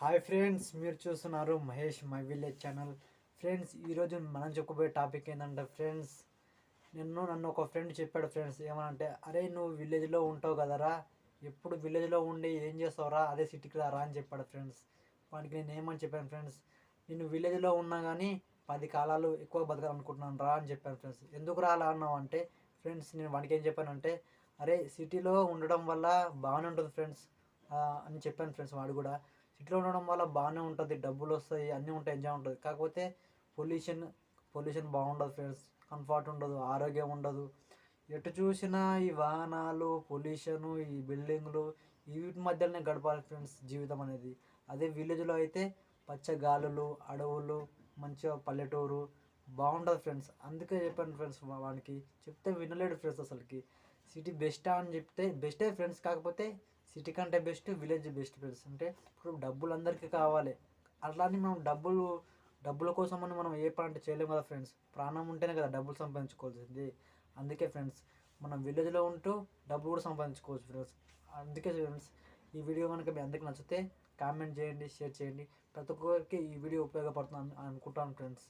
Hi friends మీరు చూస్తున్నారు Mahesh my village channel friends ఈరోజు మనం చెప్పుకోబోయే టాపిక్ ఏంటంటే ఫ్రెండ్స్ నిన్ను నన్ను ఒక ఫ్రెండ్ చెప్పాడు ఫ్రెండ్స్ ఏమనంటే అరే నువ్వు విలేజ్లో ఉంటావు కదరా? ఎప్పుడు విలేజ్లో ఉండి ఏం చేస్తావురా? అదే సిటీకి రా అని చెప్పాడు ఫ్రెండ్స్ వానికి నేను ఏమని చెప్పాను ఫ్రెండ్స్ నేను విలేజ్లో ఉన్నా కానీ పది కాలాలు ఎక్కువ బతకాలనుకుంటున్నాను రా అని చెప్పాను ఫ్రెండ్స్ ఎందుకు రా అలా అన్నావు అంటే ఫ్రెండ్స్ నేను వానికి ఏం చెప్పానంటే అరే సిటీలో ఉండడం వల్ల బాగానే ఉంటుంది ఫ్రెండ్స్ అని చెప్పాను ఫ్రెండ్స్ వాడు కూడా. సిటీలో ఉండడం వల్ల బాగానే ఉంటుంది డబ్బులు వస్తాయి అన్నీ ఉంటాయి ఎంజాయ్ ఉంటుంది. కాకపోతే పొల్యూషన్ పొల్యూషన్ బాగుండదు ఫ్రెండ్స్. కంఫర్ట్ ఉండదు ఆరోగ్యం ఉండదు. ఎటు చూసినా ఈ వాహనాలు పొల్యూషను ఈ బిల్డింగ్లు వీటి మధ్యలోనే గడపాలి ఫ్రెండ్స్ జీవితం అనేది. అదే విలేజ్లో అయితే పచ్చ గాలులు అడవులు మంచిగా పల్లెటూరు బాగుంటుంది ఫ్రెండ్స్. అందుకే చెప్పాను ఫ్రెండ్స్ వానికి చెప్తే వినలేడు ఫ్రెండ్స్ అసలుకి. సిటీ బెస్టా అని చెప్తే బెస్టే ఫ్రెండ్స్. కాకపోతే సిటీ కంటే బెస్ట్ విలేజ్ బెస్ట్ ఫ్రెండ్స్ అంటే ఇప్పుడు డబ్బులు అందరికీ కావాలి. అట్లానే మనం డబ్బులు డబ్బుల కోసం అని మనం ఏ పని అంటే చేయలేము కదా ఫ్రెండ్స్ ప్రాణం ఉంటేనే కదా డబ్బులు సంపాదించుకోవాల్సింది. అందుకే ఫ్రెండ్స్ మనం విలేజ్లో ఉంటూ డబ్బులు కూడా సంపాదించుకోవచ్చు ఫ్రెండ్స్ అందుకే ఫ్రెండ్స్ ఈ వీడియో కనుక మీ అందరికి నచ్చితే కామెంట్ చేయండి షేర్ చేయండి. ప్రతి ఒక్కరికి ఈ వీడియో ఉపయోగపడుతుంది అనుకుంటాను ఫ్రెండ్స్